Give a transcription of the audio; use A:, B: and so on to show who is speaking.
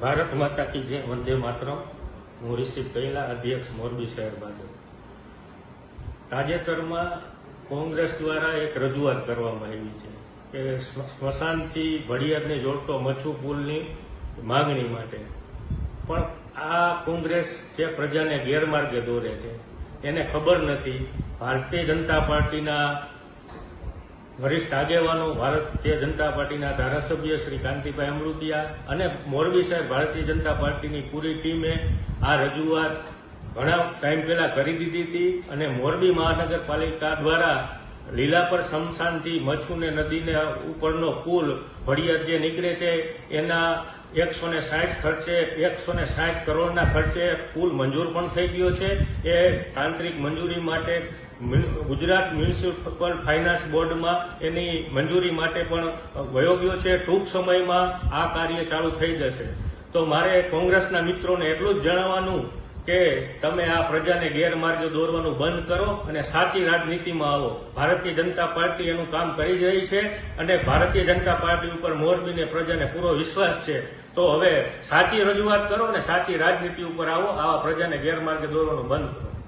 A: ભારત માતા કી જય, વંદે માતરમ. હું રિષિભ પહેલા અધ્યક્ષ મોરબી શહેર બાદ. તાજેતરમાં કોંગ્રેસ દ્વારા એક રજૂઆત કરવામાં આવી છે કે સ્મ- સ્મશાનથી ભડિયારને જોડતો મચ્છુ પુલની માગણી માટે. પણ આ કોંગ્રેસ જે પ્રજાને ગેરમાર્ગે દોરે છે, એને ખબર નથી. ભારતીય જનતા પાર્ટીના વરિષ્ઠ આગેવાનો ભારતીય જનતા પાર્ટીના ધારાસભ્ય શ્રી કાંતિભાઈ અમૃતિયા અને મોરબી સાહેબ ભારતીય જનતા પાર્ટીની પૂરી ટીમે આ રજૂઆત ઘણા ટાઈમ પહેલા કરી દીધી હતી અને મોરબી મહાનગરપાલિકા દ્વારા લીલાપર સમશાનથી મચ્છુને નદીને ઉપરનો પુલ ભડિયાદ જે નીકળે છે, એના એકસો ને સાઠ ખર્ચે એકસો ને સાઠ કરોડના ખર્ચે પુલ મંજૂર પણ થઈ ગયો છે. એ તાંત્રિક મંજૂરી માટે ગુજરાત મ્યુનિસિપલ ફાઇનાન્સ બોર્ડમાં એની મંજૂરી માટે પણ વયો ગયો છે. ટૂંક સમયમાં આ કાર્ય ચાલુ થઈ જશે. તો મારે કોંગ્રેસના મિત્રોને એટલું જ જણાવવાનું કે તમે આ પ્રજાને ગેરમાર્ગે દોરવાનું બંધ કરો અને સાચી રાજનીતિમાં આવો. ભારતીય જનતા પાર્ટી એનું કામ કરી રહી છે અને ભારતીય જનતા પાર્ટી ઉપર મોરબીને પ્રજાને પૂરો વિશ્વાસ છે. તો હવે સાચી રજૂઆત કરો અને સાચી રાજનીતિ ઉપર આવો, આવા પ્રજાને ગેરમાર્ગે દોરવાનું બંધ કરો.